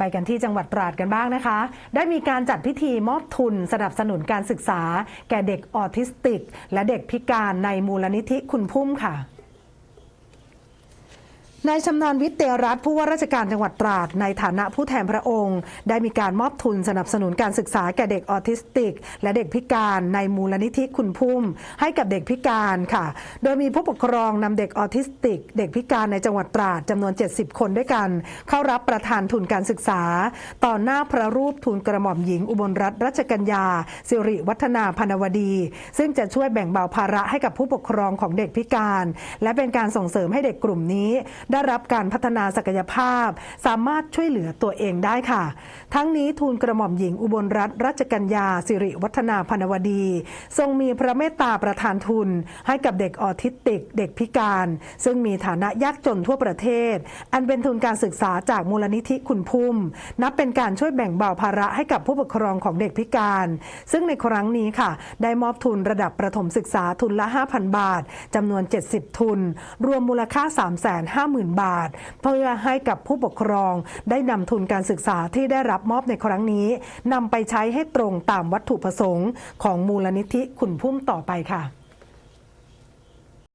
ไปกันที่จังหวัดตราดกันบ้างนะคะ ได้มีการจัดพิธีมอบทุนสนับสนุนการศึกษา แก่เด็กออทิสติก และเด็กพิการในมูลนิธิคุณพุ่มค่ะ นายชำนาญวิทย์เตรัตน์ผู้ว่าราชการจังหวัดตราด ในฐานะผู้แทนพระองค์ ได้มีการมอบทุนสนับสนุนการศึกษาแก่เด็กออทิสติก และเด็กพิการในมูลนิธิคุณพุ่ม ให้กับเด็กพิการค่ะ โดยมีผู้ปกครองนำเด็กออทิสติก เด็กพิการในจังหวัดตราดจำนวน 70 คนด้วยกัน เข้ารับประทานทุนการศึกษา ต่อหน้าพระรูปทุนกระหม่อมหญิงอุบลรัตนรัชกัญญาสิริวัฒนาพนวดี ซึ่งจะช่วยแบ่งเบาภาระให้กับผู้ปกครองของเด็กพิการ และเป็นการส่งเสริมให้เด็กกลุ่มนี้ได้รับการพัฒนาศักยภาพ สามารถช่วยเหลือตัวเองได้ค่ะ ทั้งนี้ทูลกระหม่อมหญิงอุบลรัตนรัชกัญญาสิริวัฒนาพนวดี ทรงมีพระเมตตาประทานทุน ให้กับเด็กออทิสติก เด็กพิการ ซึ่งมีฐานะยากจนทั่วประเทศ อันเป็นทุนการศึกษาจากมูลนิธิคุณพุ่ม นับเป็นการช่วยแบ่งเบาภาระให้กับผู้ปกครองของเด็กพิการ ซึ่งในครั้งนี้ค่ะ ได้มอบทุนระดับประถมศึกษาทุนละ 5,000 บาทจำนวน 70 ทุน รวมมูลค่า50,000 บาท เพื่อให้กับผู้ปกครองได้นำทุนการศึกษาที่ได้รับมอบในครั้งนี้นำไปใช้ให้ตรงตามวัตถุประสงค์ ของมูลนิธิคุณพุ่มต่อไปค่ะ